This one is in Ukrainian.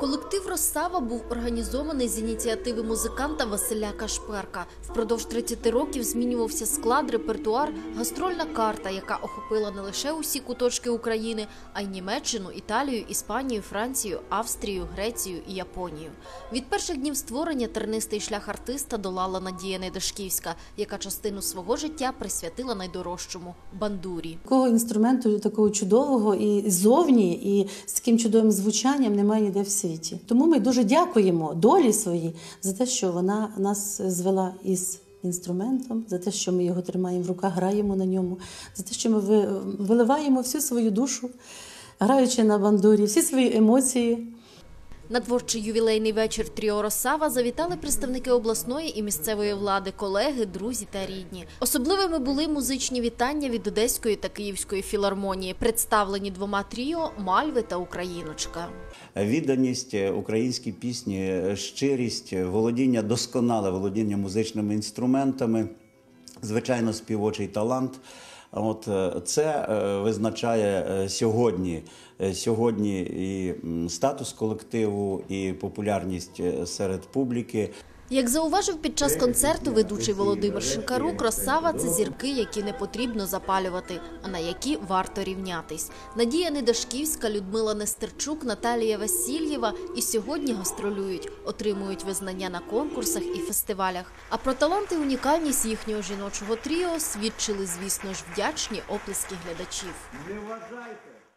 Колектив Росава був організований з ініціативи музиканта Василя Кашперка. Впродовж 30 років змінювався склад, репертуар, гастрольна карта, яка охопила не лише усі куточки України, а й Німеччину, Італію, Іспанію, Францію, Австрію, Грецію і Японію. Від перших днів створення тернистий шлях артиста долала Надія Недашківська, яка частину свого життя присвятила найдорожчому бандурі. Такого інструменту такого чудового і зовні, і з таким чудовим звучанням немає ніде в світі. Тому ми дуже дякуємо долі своїй за те, що вона нас звела із інструментом, за те, що ми його тримаємо в руках, граємо на ньому, за те, що ми виливаємо всю свою душу, граючи на бандурі, всі свої емоції. На творчий ювілейний вечір Тріо Росава завітали представники обласної і місцевої влади, колеги, друзі та рідні. Особливими були музичні вітання від Одеської та Київської філармонії, представлені двома тріо Мальви та Україночка. відданість е, українській пісні, е, щирість, е, володіння, досконале володіння музичними інструментами, звичайно, співочий талант. От е, це е, визначає е, сьогодні, сьогодні і статус колективу, і популярність серед публіки. Як зауважив під час концерту ведучий Володимир Шинкарук, Росава це зірки, які не потрібно запалювати, а на які варто рівнятись. Надія Недашківська, Людмила Нестерчук, Наталія Васильєва і сьогодні гастролюють, отримують визнання на конкурсах і фестивалях. А про талант і унікальність їхнього жіночого тріо свідчили, звісно ж, вдячні оплески глядачів. Не вважайте,